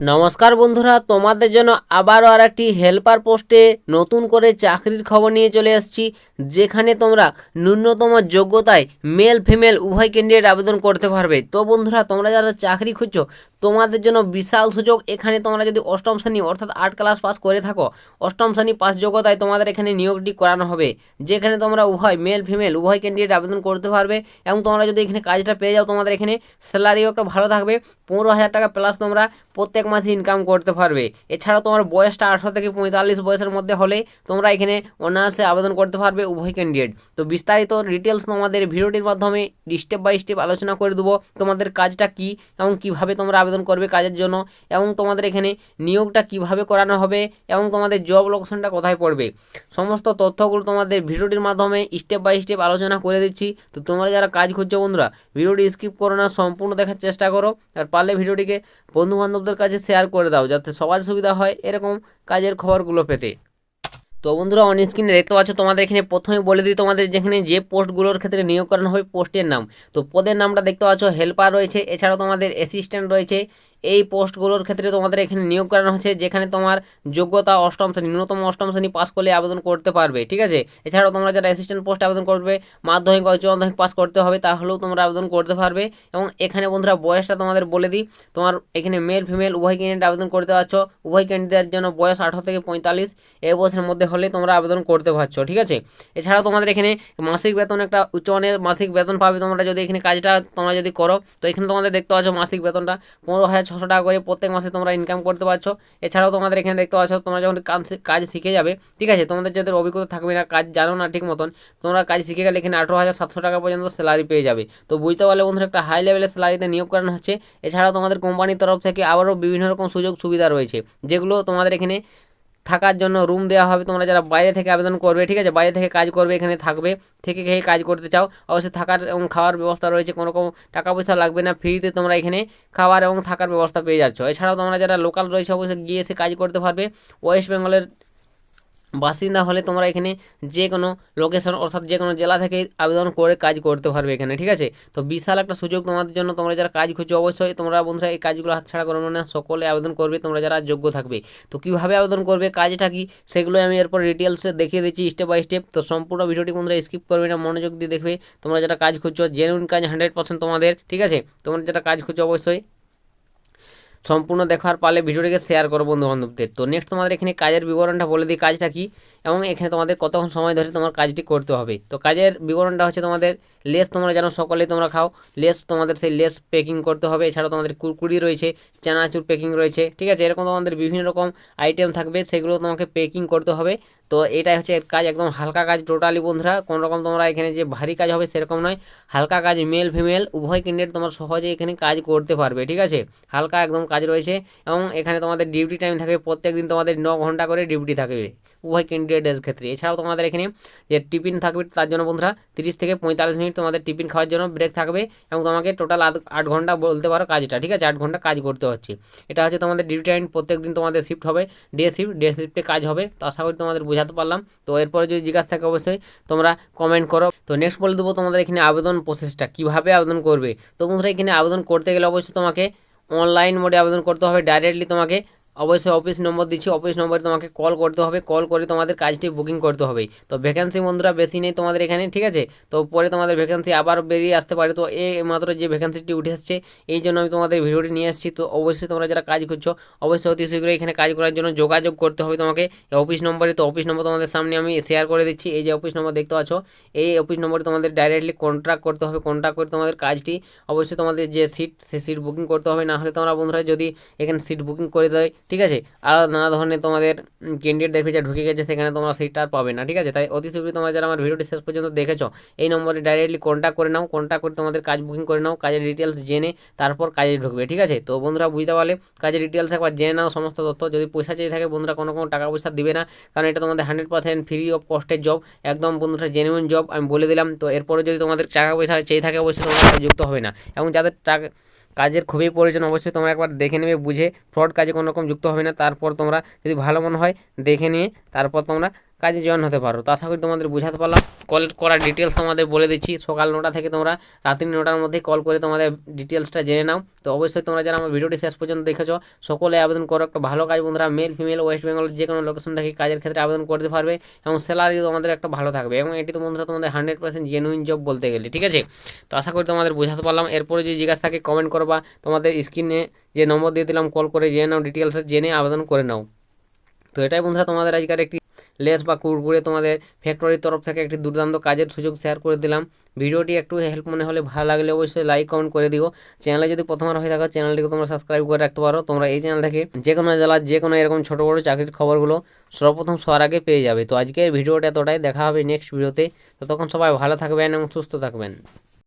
নমস্কার বন্ধুরা, তোমাদের জন্য আবারও আর একটি হেল্পার পোস্টে নতুন করে চাকরির খবর নিয়ে চলে এসেছি, যেখানে তোমরা ন্যূনতম যোগ্যতায় মেল ফিমেল উভয় ক্যান্ডিডেট আবেদন করতে পারবে। তো বন্ধুরা, তোমরা যারা চাকরি খুঁজছো তোমাদের জন্য বিশাল সুযোগ। এখানে তোমরা যদি অষ্টম শ্রেণি অর্থাৎ আট ক্লাস পাস করে থাকো, অষ্টম শ্রেণি পাস যোগ্যতায় তোমাদের এখানে নিয়োগটি করানো হবে, যেখানে তোমরা উভয় মেল ফিমেল উভয় ক্যান্ডিডেট আবেদন করতে পারবে এবং তোমরা যদি এখানে কাজটা পেয়ে যাও, তোমাদের এখানে স্যালারিও একটা ভালো থাকবে, পনেরো হাজার টাকা প্লাস তোমরা প্রত্যেক মাসে ইনকাম করতে পারবে। এছাড়াও তোমার বয়সটা আঠারো থেকে পঁয়তাল্লিশ বয়সের মধ্যে হলে তোমরা এখানে অনায়াসে আবেদন করতে পারবে উভয় ক্যান্ডিডেট তো বিস্তারিত ডিটেলস তোমাদের ভিডিওটির মাধ্যমে স্টেপ বাই স্টেপ আলোচনা করে দেবো, তোমাদের কাজটা কি এবং কীভাবে তোমরা আবেদন করবে কাজের জন্য এবং তোমাদের এখানে নিয়োগটা কীভাবে করানো হবে এবং তোমাদের জব লোকেশনটা কোথায় পড়বে। সমস্ত তথ্যগুলো তোমাদের ভিডিওটির মাধ্যমে স্টেপ বাই স্টেপ আলোচনা করে দিচ্ছি। তো তোমরা যারা কাজ খুঁজছো বন্ধুরা, ভিডিওটি স্কিপ করো না, সম্পূর্ণ দেখার চেষ্টা করো। আর পারলে ভিডিওটিকে বন্ধু বান্ধবদের কাছে শেয়ার করে দাও, যাতে সবার সুবিধা হয় এরকম কাজের খবরগুলো পেতে। তো বন্ধুরা অন স্ক্রিনে দেখতে পাচ্ছ, তোমাদের এখানে প্রথমে বলে দিই, তোমাদের যেখানে যে পোস্টগুলোর ক্ষেত্রে নিয়োগ করানো হবে, পোস্টের নাম। তো পদের নামটা দেখতে পাচ্ছ হেল্পার রয়েছে, এছাড়াও তোমাদের অ্যাসিস্ট্যান্ট রয়েছে এই পোস্টগুলোর ক্ষেত্রে তোমাদের এখানে নিয়োগ করানো হচ্ছে, যেখানে তোমার যোগ্যতা অষ্টম শ্রেণি, ন্যূনতম অষ্টম শ্রেণি পাস করলে আবেদন করতে পারবে, ঠিক আছে? এছাড়াও তোমরা যারা অ্যাসিস্ট্যান্ট পোস্ট আবেদন করবে, মাধ্যমিক উচ্চ মাধ্যমিক পাস করতে হবে, তাহলেও তোমরা আবেদন করতে পারবে। এবং এখানে বন্ধুরা বয়সটা তোমাদের বলে দিই, তোমার এখানে মেল ফিমেল উভয় ক্যান্ডিডেট আবেদন করতে পারছ। উভয় ক্যান্ডিডেটের জন্য বয়স আঠারো থেকে পঁয়তাল্লিশ, এই বছরের মধ্যে হলে তোমরা আবেদন করতে পারছ, ঠিক আছে? এছাড়াও তোমাদের এখানে মাসিক বেতন একটা উচ্চমানের মাসিক বেতন পাবে, তোমরা যদি এখানে কাজটা তোমরা যদি করো, তো এখানে তোমাদের দেখতে পাচ্ছ মাসিক বেতনটা পনেরো হাজার ছশো টাকা করে প্রত্যেক মাসে তোমরা ইনকাম করতে পারছ। এছাড়াও তোমাদের এখানে দেখতে পাচ্ছ, তোমরা যখন কাজ শিখে যাবে, ঠিক আছে? তোমাদের যাদের অভিজ্ঞতা থাকবে না, কাজ জানো না ঠিক মতন, তোমরা কাজ শিখে গেলে এখানে আঠেরো হাজার সাতশো টাকা পর্যন্ত স্যালারি পেয়ে যাবে। তো বুঝতে পারলে বন্ধুরা, একটা হাই লেভেলের স্যালারিতে নিয়োগ করানো হচ্ছে। এছাড়াও তোমাদের কোম্পানির তরফ থেকে আবারও বিভিন্ন রকম সুযোগ সুবিধা রয়েছে, যেগুলো তোমাদের এখানে থাকার জন্য রুম দেওয়া হবে। তোমরা যারা বাইরে থেকে আবেদন করবে, ঠিক আছে? বাইরে থেকে কাজ করবে, এখানে থাকবে, থেকে খেয়ে কাজ করতে চাও, অবশ্যই থাকার এবং খাওয়ার ব্যবস্থা রয়েছে। কোনো রকম টাকা পয়সা লাগবে না ফ্রিতে তোমরা এখানে খাওয়ার এবং থাকার ব্যবস্থা পেয়ে যাচ্ছ। এছাড়াও তোমরা যারা লোকাল রয়েছে, অবশ্যই গিয়ে এসে কাজ করতে পারবে। ওয়েস্ট বেঙ্গলের বাসিন্দা হলে তোমরা এখানে যে কোনো লোকেশন অর্থাৎ যে কোনো জেলা থেকে আবেদন করে কাজ করতে পারবে এখানে, ঠিক আছে? তো বিশাল একটা সুযোগ তোমাদের জন্য, তোমরা যারা কাজ খুঁজছো অবশ্যই তোমরা বন্ধুরা এই কাজগুলো হাতছাড়া করবে না, সকলে আবেদন করবে, তোমরা যারা যোগ্য থাকবে। তো কীভাবে আবেদন করবে, কাজটা কি সেগুলো আমি এরপর ডিটেলসে দেখিয়ে দিচ্ছি স্টেপ বাই স্টেপ তো সম্পূর্ণ ভিডিওটি বন্ধুরা স্কিপ করবে না, মনোযোগ দিয়ে দেখবে। তোমরা যারা কাজ খুঁজছো জেনুইন কাজ হান্ড্রেড পার্সেন্ট তোমাদের, ঠিক আছে? তোমরা যারা কাজ খুঁজছো অবশ্যই সম্পূর্ণ দেখার পারলে ভিডিওটিকে শেয়ার করো বন্ধু বান্ধবদের তো নেক্সট তোমাদের এখানে কাজের বিবরণটা বলে দিই কাজটা কি, এবং এখানে তোমাদের কতক্ষণ সময় ধরে তোমার কাজটি করতে হবে। তো কাজের বিবরণটা হচ্ছে তোমাদের লেস তোমরা জানো সকলে তোমরা খাও লেস তোমাদের সেই লেস প্যাকিং করতে হবে। এছাড়াও তোমাদের কুরকুরি রয়েছে, চানাচুর প্যাকিং রয়েছে, ঠিক আছে? এরকম তোমাদের বিভিন্ন রকম আইটেম থাকবে, সেগুলো তোমাকে প্যাকিং করতে হবে। তো এটাই হচ্ছে কাজ একদম হালকা কাজ টোটালি বন্ধুরা। কোন রকম তোমরা এখানে যে ভারী কাজ হবে সেরকম নয়। হালকা কাজ মেল ফিমেল উভয় ক্যান্ডিডেট তোমার সহজে এখানে কাজ করতে পারবে, ঠিক আছে? হালকা একদম কাজ রয়েছে এবং এখানে তোমাদের ডিউটি টাইম থাকবে প্রত্যেক দিন তোমাদের ন ঘণ্টা করে ডিউটি থাকবে। উভয় ক্যান্ডিডেটের ক্ষেত্রে। এছাড়াও তোমাদের এখানে যে টিফিন থাকবে তার জন্য বন্ধুরা তিরিশ থেকে পঁয়তাল্লিশ মিনিট তোমাদের টিফিন খাওয়ার জন্য ব্রেক থাকবে এবং তোমাকে টোটাল আট ঘণ্টা বলতে পারো কাজটা, ঠিক আছে? আট ঘণ্টা কাজ করতে হচ্ছে। এটা হচ্ছে তোমাদের ডিউটি টাইম প্রত্যেক দিন তোমাদের শিফট হবে। ডে শিফট ডে শিফটে কাজ হবে। তো আশা করি তোমাদের বোঝাতে পারলাম। তো এরপরে যদি জিজ্ঞাসা থাকে অবশ্যই তোমরা কমেন্ট করো। তো নেক্সট বলে দেবো তোমাদের এখানে আবেদন প্রসেসটা কীভাবে আবেদন করবে? তো বন্ধুরা এখানে আবেদন করতে গেলে অবশ্যই তোমাকে অনলাইন মোডে আবেদন করতে হবে। ডাইরেক্টলি তোমাকে অবশ্যই অফিস নম্বর দিচ্ছি। অফিস নম্বরে তোমাকে কল করতে হবে। কল করে তোমাদের কাজটি বুকিং করতে হবে। তো ভ্যাকেন্সি বন্ধুরা বেশি নেই তোমাদের এখানে, ঠিক আছে? তো পরে তোমাদের ভ্যাকেন্সি আবার বেরিয়ে আসতে পারে। তো এই মাত্র যে ভ্যাকেন্সিটি উঠে আসছে, এই জন্য আমি তোমাদের ভিডিওটি নিয়ে এসেছি তো অবশ্যই তোমরা যারা কাজ করছ অবশ্যই অতি শীঘ্রই এখানে কাজ করার জন্য যোগাযোগ করতে হবে তোমাকে। অফিস নম্বরে তো অফিস নম্বর তোমাদের সামনে আমি শেয়ার করে দিচ্ছি। এই যে অফিস নম্বর দেখতে পাচ্ছ, এই অফিস নম্বরে তোমাদের ডাইরেক্টলি কন্ট্রাক্ট করতে হবে। কন্ট্রাক্ট করে তোমাদের কাজটি অবশ্যই তোমাদের যে সিট সেই সিট বুকিং করতে হবে। না হলে তোমরা বন্ধুরা যদি এখানে সিট বুকিং করে দেয় ঠিক আছে? আর নানা ধরনের তোমাদের ক্যান্ডিডেট দেখবে যে ঢুকে গেছে, সেখানে তোমরা সিটটা আর পাবে না, ঠিক আছে? তাই অতি শীঘ্রই তোমরা যারা আমার ভিডিওটি শেষ পর্যন্ত দেখেছ, এই নম্বরে ডাইরেক্টলি কন্ট্যাক্ট করে নাও কন্ট্যাক্ট করে তোমাদের কাজ বুকিং করে নাও, কাজের ডিটেলস জেনে তারপর কাজে ঢুকবে, ঠিক আছে? তো বন্ধুরা বুঝতে পারলে, কাজের ডিটেলস একবার জেনে নাও, সমস্ত তথ্য। যদি পয়সা চেয়ে থাকে, বন্ধুরা কোনো কোনো টাকা পয়সা দিবে না, কারণ এটা তোমাদের হান্ড্রেড পার্সেন্ট ফ্রি অফ কস্টের জব একদম বন্ধুরা জেনুইন জব আমি বলে দিলাম। তো এরপরে যদি তোমাদের টাকা পয়সা চেয়ে থাকে, অবশ্যই তোমরা কাজে যুক্ত হবে না। এবং যাদের টাকা কাজের খুবই প্রয়োজন, অবশ্যই তোমরা একবার দেখে নেবে, বুঝে ফ্রড কাজে কোনো রকম যুক্ত হবে না। তারপর তোমরা যদি ভালো মনে হয় দেখে নিয়ে তারপর তোমরা কাজে জয়েন হতে পারো। তো আশা করি তোমাদের বোঝাতে পারলাম। কল করার ডিটেলস তোমাদের বলে দিচ্ছি। সকাল নটা থেকে তোমরা রাত্রি নটার মধ্যে কল করে তোমাদের ডিটেলসটা জেনে নাও। তো অবশ্যই তোমরা যারা আমার ভিডিওটি শেষ পর্যন্ত দেখেছ, সকলে আবেদন করো। একটা ভালো কাজ বন্ধুরা মেল ফিমেল ওয়েস্ট বেঙ্গল যে কোনো লোকেশন থেকে কাজের ক্ষেত্রে আবেদন করতে পারবে এবং স্যালারি তোমাদের একটা ভালো থাকবে এবং এটি তো বন্ধুরা তোমাদের হান্ড্রেড পার্সেন্ট জেনুইন জব বলতে গেলে, ঠিক আছে? তো আশা করি তোমাদের বোঝাতে পারলাম। এরপরে যদি জিজ্ঞাসা থাকে কমেন্ট করবা। তোমাদের স্ক্রিনে যে নম্বর দিয়ে দিলাম কল করে জেনে নাও ডিটেলস জেনে আবেদন করে নাও। তো এটাই বন্ধুরা তোমাদের আজকের একটি লেস বা কুরকুরে তোমাদের ফ্যাক্টরির তরফ থেকে একটি দুর্দান্ত কাজের সুযোগ শেয়ার করে দিলাম। ভিডিওটি একটু হেল্প মনে হলে ভালো লাগলে অবশ্যই লাইক কমেন্ট করে দিও। চ্যানেলে যদি প্রথমবার হয়ে থাকো চ্যানেলটিকে তোমরা সাবস্ক্রাইব করে রাখতে পারো। তোমরা এই চ্যানেল থেকে যে কোনো জেলার যে কোনো এরকম ছোটো বড়ো চাকরির খবরগুলো সর্বপ্রথম সবার আগে পেয়ে যাবে। তো আজকের ভিডিওটা এতটাই। দেখা হবে নেক্সট ভিডিওতে তো। তখন সবাই ভালো থাকবেন এবং সুস্থ থাকবেন।